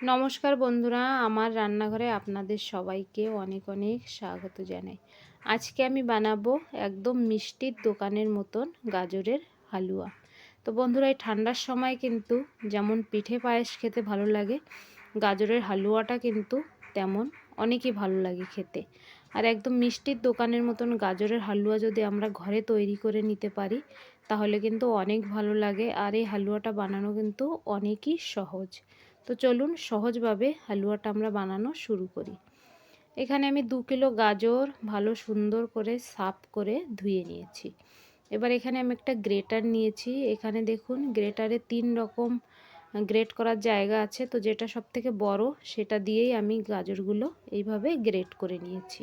নমস্কার বন্ধুরা, আমার রান্নাঘরে আপনাদের সবাইকে অনেক অনেক স্বাগত জানাই। আজকে আমি বানাবো একদম মিষ্টির দোকানের মতন গাজরের হালুয়া। তো বন্ধুরা, এই ঠান্ডার সময় কিন্তু যেমন পিঠে পায়েস খেতে ভালো লাগে, গাজরের হালুয়াটা কিন্তু তেমন অনেকই ভালো লাগে খেতে। আর একদম মিষ্টির দোকানের মতন গাজরের হালুয়া যদি আমরা ঘরে তৈরি করে নিতে পারি, তাহলে কিন্তু অনেক ভালো লাগে। আর এই হালুয়াটা বানানো কিন্তু অনেকই সহজ। তো চলুন সহজভাবে হালুয়াটা আমরা বানানো শুরু করি। এখানে আমি দু কিলো গাজর ভালো সুন্দর করে সাফ করে ধুয়ে নিয়েছি। এবার এখানে আমি একটা গ্রেটার নিয়েছি। এখানে দেখুন, গ্রেটারে তিন রকম গ্রেট করার জায়গা আছে। তো যেটা সব থেকে বড়, সেটা দিয়েই আমি গাজরগুলো এইভাবে গ্রেট করে নিয়েছি।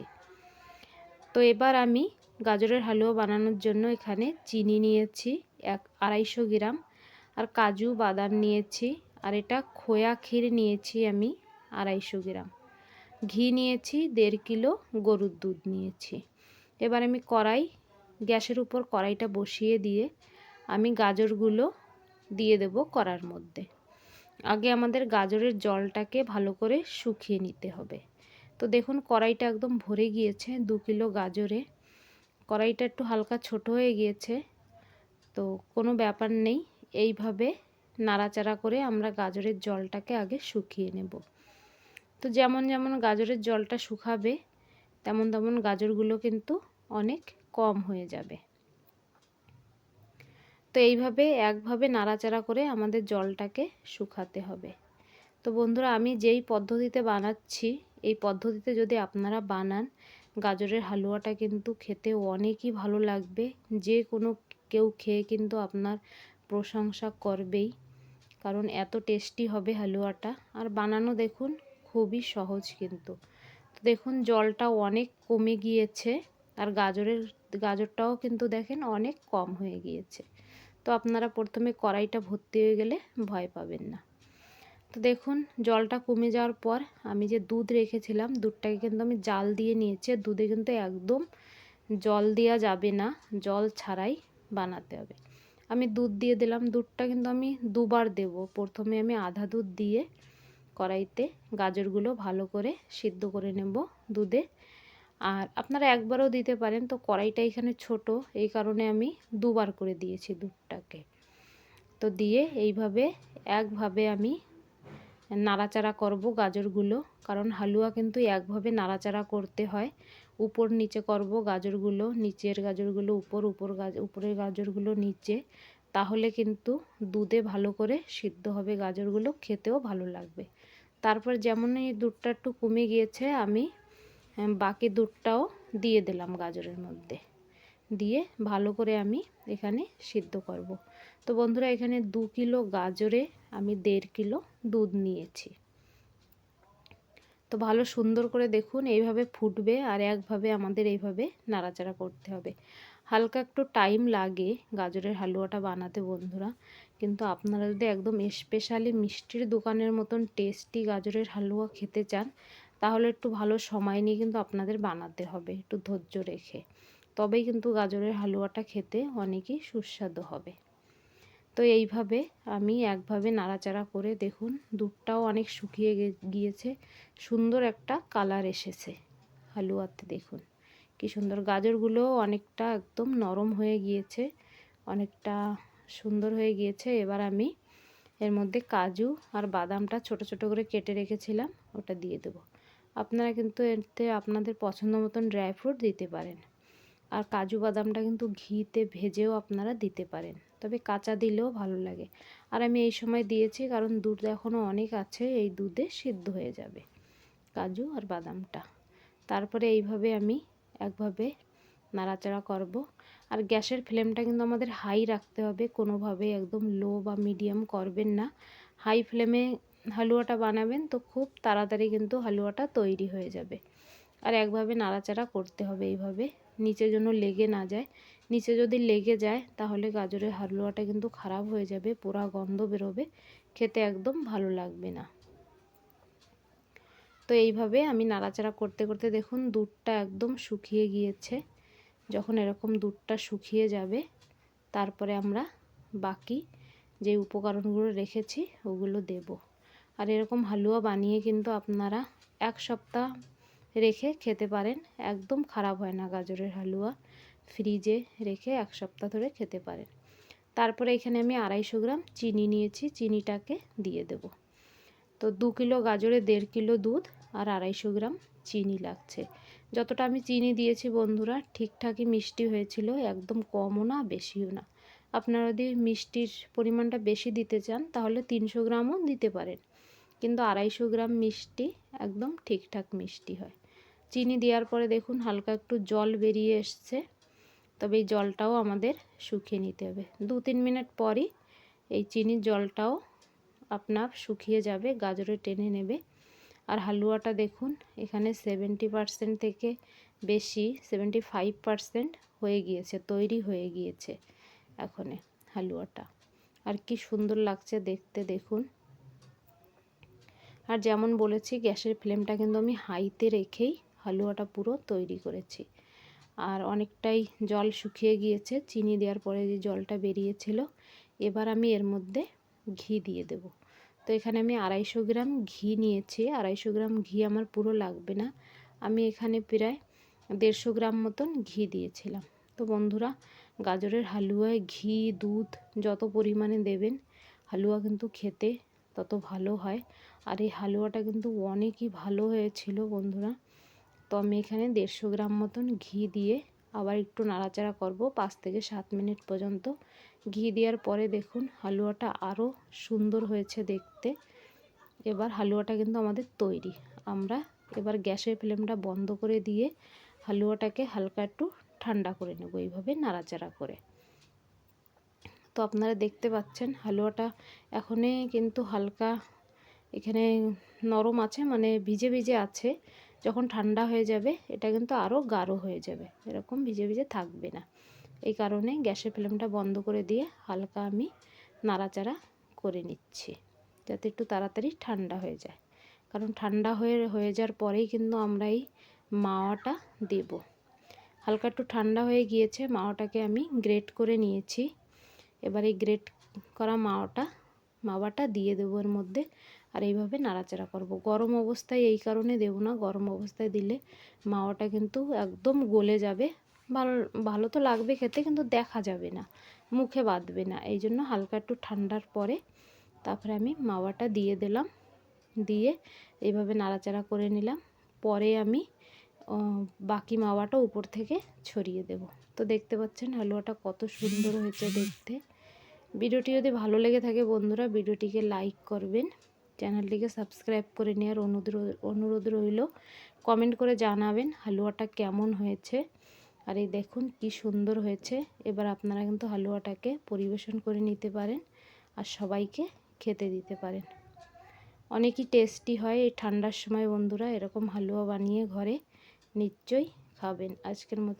তো এবার আমি গাজরের হালুয়া বানানোর জন্য এখানে চিনি নিয়েছি, এক আড়াইশো গ্রাম। আর কাজু বাদাম নিয়েছি আর এটা খোয়া ক্ষীর নিয়েছি আমি আড়াইশো গ্রাম। ঘি নিয়েছি দেড় কিলো, গরুর দুধ নিয়েছি। এবার আমি কড়াই, গ্যাসের উপর কড়াইটা বসিয়ে দিয়ে আমি গাজরগুলো দিয়ে দেব কড়ার মধ্যে। আগে আমাদের গাজরের জলটাকে ভালো করে শুকিয়ে নিতে হবে। তো দেখুন কড়াইটা একদম ভরে গিয়েছে দু কিলো গাজরে। কড়াইটা একটু হালকা ছোট হয়ে গিয়েছে। তো কোনো ব্যাপার নেই, এইভাবে নাড়াচাড়া করে আমরা গাজরের জলটাকে আগে শুকিয়ে নেব। তো যেমন যেমন গাজরের জলটা শুকাবে, তেমন তেমন গাজরগুলো কিন্তু অনেক কম হয়ে যাবে। তো এইভাবে একভাবে নাড়াচাড়া করে আমাদের জলটাকে শুকাতে হবে। তো বন্ধুরা, আমি যেই পদ্ধতিতে বানাচ্ছি, এই পদ্ধতিতে যদি আপনারা বানান, গাজরের হালুয়াটা কিন্তু খেতে অনেকই ভালো লাগবে। যে কোনো কেউ খেয়ে কিন্তু আপনার প্রশংসা করবেই। কারণ এত টেস্টি হবে হালুয়াটা। আর বানানো দেখুন, খুবই সহজ কিন্তু। দেখুন, জলটা অনেক কমে গিয়েছে, আর গাজরের, গাজরটাও কিন্তু দেখেন অনেক কম হয়ে গিয়েছে। তো আপনারা প্রথমে কড়াইটা ভর্তি হয়ে গেলে ভয় পাবেন না। তো দেখুন, জলটা কমে যাওয়ার পর আমি যে দুধ রেখেছিলাম, দুধটাকে কিন্তু আমি জাল দিয়ে নিয়েছি। দুধে কিন্তু একদম জল দেওয়া যাবে না, জল ছাড়াই বানাতে হবে। আমি দুধ দিয়ে দিলাম। দুধটা কিন্তু আমি দুবার দেব। প্রথমে আমি আধা দুধ দিয়ে কড়াইতে গাজরগুলো ভালো করে সিদ্ধ করে নেব দুধে। আর আপনারা একবারও দিতে পারেন। তো কড়াইটা এখানে ছোট, এই কারণে আমি দুবার করে দিয়েছি দুধটাকে। তো দিয়ে এইভাবে একভাবে আমি নাড়াচাড়া করব গাজরগুলো। কারণ হালুয়া কিন্তু একভাবে নাড়াচাড়া করতে হয়। উপর নিচে করব গাজরগুলো, নিচের গাজরগুলো উপর উপর গাজ, উপরের গাজরগুলো নিচে। তাহলে কিন্তু দুধে ভালো করে সিদ্ধ হবে গাজরগুলো, খেতেও ভালো লাগবে। তারপর যেমন এই দুধটা একটু কমে গিয়েছে, আমি বাকি দুধটাও দিয়ে দিলাম গাজরের মধ্যে। দিয়ে ভালো করে আমি এখানে সিদ্ধ করব। তো বন্ধুরা, এখানে দু কিলো গাজরে আমি দেড় কিলো দুধ নিয়েছি। তো ভালো সুন্দর করে দেখুন, এইভাবে ফুটবে আর একভাবে আমাদের এইভাবে নাড়াচাড়া করতে হবে। হালকা একটু টাইম লাগে গাজরের হালুয়াটা বানাতে বন্ধুরা, কিন্তু আপনারা যদি একদম স্পেশালি মিষ্টির দোকানের মতন টেস্টি গাজরের হালুয়া খেতে চান, তাহলে একটু ভালো সময় নিয়ে কিন্তু আপনাদের বানাতে হবে, একটু ধৈর্য রেখে। তবেই কিন্তু গাজরের হালুয়াটা খেতে অনেকই সুস্বাদু হবে। তো এইভাবে আমি একভাবে নাড়াচাড়া করে দেখুন দুধটাও অনেক শুকিয়ে গিয়েছে। সুন্দর একটা কালার এসেছে হালুয়াতে দেখুন। কি সুন্দর গাজরগুলোও অনেকটা একদম নরম হয়ে গিয়েছে, অনেকটা সুন্দর হয়ে গিয়েছে। এবার আমি এর মধ্যে কাজু আর বাদামটা ছোট ছোট করে কেটে রেখেছিলাম, ওটা দিয়ে দেবো। আপনারা কিন্তু এতে আপনাদের পছন্দ মতন ড্রাই ফ্রুট দিতে পারেন। আর কাজু বাদামটা কিন্তু ঘিতে ভেজেও আপনারা দিতে পারেন। তবে কাঁচা দিলেও ভালো লাগে। আর আমি এই সময় দিয়েছি কারণ দুধ এখনও অনেক আছে, এই দুধে সিদ্ধ হয়ে যাবে। কাজু আর বাদামটা। তারপরে এইভাবে আমি একভাবে নাড়াচাড়া করব। আর গ্যাসের ফ্লেমটা কিন্তু আমাদের হাই রাখতে হবে, কোনোভাবে একদম লো বা মিডিয়াম করবেন না। হাই ফ্লেমে হালুয়াটা বানাবেন তো খুব তাড়াতাড়ি কিন্তু হালুয়াটা তৈরি হয়ে যাবে। আর একভাবে নাড়াচাড়া করতে হবে এইভাবে, নিচে যেন লেগে না যায়। নিচে যদি লেগে যায়, তাহলে গাজরের হালুয়াটা কিন্তু খারাপ হয়ে যাবে পুরা গন্ধ বেরোবে, খেতে একদম ভালো লাগবে না। তো এইভাবে আমি নাড়াচাড়া করতে করতে দেখুন দুধটা একদম শুকিয়ে গিয়েছে। যখন এরকম দুধটা শুকিয়ে যাবে, তারপরে আমরা বাকি যে উপকরণগুলো রেখেছি, ওগুলো দেব। আর এরকম হালুয়া বানিয়ে কিন্তু আপনারা এক সপ্তাহ রেখে খেতে পারেন, একদম খারাপ হয় না গাজরের হালুয়া। ফ্রিজে রেখে এক সপ্তাহ ধরে খেতে পারেন। তারপরে এখানে আমি আড়াইশো গ্রাম চিনি নিয়েছি। চিনিটাকে দিয়ে দেব। তো দু কিলো গাজরে, দেড় কিলো দুধ আর আড়াইশো গ্রাম চিনি লাগছে। যতটা আমি চিনি দিয়েছি বন্ধুরা, ঠিকঠাকই মিষ্টি হয়েছিল। একদম কমও না, বেশিও না। আপনারা যদি মিষ্টির পরিমাণটা বেশি দিতে চান, তাহলে তিনশো গ্রামও দিতে পারেন। কিন্তু আড়াইশো গ্রাম মিষ্টি একদম ঠিকঠাক মিষ্টি হয়। চিনি দেওয়ার পরে দেখুন, হালকা একটু জল বেরিয়ে এসছে। তবে এই জলটাও আমাদের শুকিয়ে নিতে হবে। দু তিন মিনিট পরই এই চিনির জলটাও আপনার শুকিয়ে যাবে, গাজরে টেনে নেবে। আর হালুয়াটা দেখুন, এখানে সেভেন্টি পারসেন্ট থেকে বেশি সেভেন্টি ফাইভ পারসেন্ট হয়ে গিয়েছে, তৈরি হয়ে গিয়েছে এখনে হালুয়াটা। আর কি সুন্দর লাগছে দেখতে, দেখুন। আর যেমন বলেছি, গ্যাসের ফ্লেমটা কিন্তু আমি হাইতে রেখেই হালুয়াটা পুরো তৈরি করেছি। আর অনেকটাই জল শুকিয়ে গিয়েছে। চিনি দেওয়ার পরে যে জলটা বেরিয়েছিল, এবার আমি এর মধ্যে ঘি দিয়ে দেব। তো এখানে আমি আড়াইশো গ্রাম ঘি নিয়েছি। আড়াইশো গ্রাম ঘি আমার পুরো লাগবে না। আমি এখানে প্রায় দেড়শো গ্রাম মতন ঘি দিয়েছিলাম। তো বন্ধুরা, গাজরের হালুয়ায় ঘি, দুধ যত পরিমাণে দেবেন, হালুয়া কিন্তু খেতে তত ভালো হয়। আর এই হালুয়াটা কিন্তু অনেকই ভালো হয়েছিল বন্ধুরা। তো আমি এখানে দেড়শো গ্রাম মতন ঘি দিয়ে আবার একটু নাড়াচাড়া করব পাঁচ থেকে সাত মিনিট পর্যন্ত। ঘি দেওয়ার পরে দেখুন হালুয়াটা আরও সুন্দর হয়েছে দেখতে। এবার হালুয়াটা কিন্তু আমাদের তৈরি। আমরা এবার গ্যাসের ফ্লেমটা বন্ধ করে দিয়ে হালুয়াটাকে হালকা একটু ঠান্ডা করে নেব এইভাবে নাড়াচাড়া করে। তো আপনারা দেখতে পাচ্ছেন হালুয়াটা এখনে কিন্তু হালকা এখানে নরম আছে মানে ভিজে ভিজে আছে। যখন ঠান্ডা হয়ে যাবে, এটা কিন্তু আরও গাঢ় হয়ে যাবে। এরকম ভিজে ভিজে থাকবে না। এই কারণে গ্যাসের ফ্লেমটা বন্ধ করে দিয়ে হালকা আমি নাড়াচাড়া করে নিচ্ছি, যাতে একটু তাড়াতাড়ি ঠান্ডা হয়ে যায়। কারণ ঠান্ডা হয়ে হয়ে যাওয়ার পরেই কিন্তু আমরা এই মাওয়াটা দেব। হালকা একটু ঠান্ডা হয়ে গিয়েছে, মাওয়াটাকে আমি গ্রেট করে নিয়েছি। এবার এই গ্রেট করা মাওয়াটা মাওয়াটা দিয়ে দেবো এর মধ্যে আর এইভাবে নাড়াচাড়া করব। গরম অবস্থায় এই কারণে দেবো না। গরম অবস্থায় দিলে মাওয়াটা কিন্তু একদম গলে যাবে। ভালো ভালো তো লাগবে খেতে কিন্তু দেখা যাবে না। মুখে বাঁধবে না। এই জন্য হালকা একটু ঠান্ডার পরে তারপরে আমি মাওয়াটা দিয়ে দিলাম। দিয়ে এইভাবে নাড়াচাড়া করে নিলাম। পরে আমি বাকি মাওয়াটা উপর থেকে ছড়িয়ে দেব। তো দেখতে পাচ্ছেন হালুয়াটা কত সুন্দর হয়েছে দেখতে। ভিডিওটি যদি ভালো লেগে থাকে বন্ধুরা, ভিডিওটিকে লাইক করবেন। চ্যানেলটিকে সাবস্ক্রাইব করে নেওয়ার অনুরোধ অনুরোধ রইল। কমেন্ট করে জানাবেন হালুয়াটা কেমন হয়েছে। আর এই দেখুন কি সুন্দর হয়েছে। এবার আপনারা কিন্তু হালুয়াটাকে পরিবেশন করে নিতে পারেন আর সবাইকে খেতে দিতে পারেন। অনেকই টেস্টি হয় এই ঠান্ডার সময় বন্ধুরা। এরকম হালুয়া বানিয়ে ঘরে নিশ্চয়ই খাবেন। আজকের মতো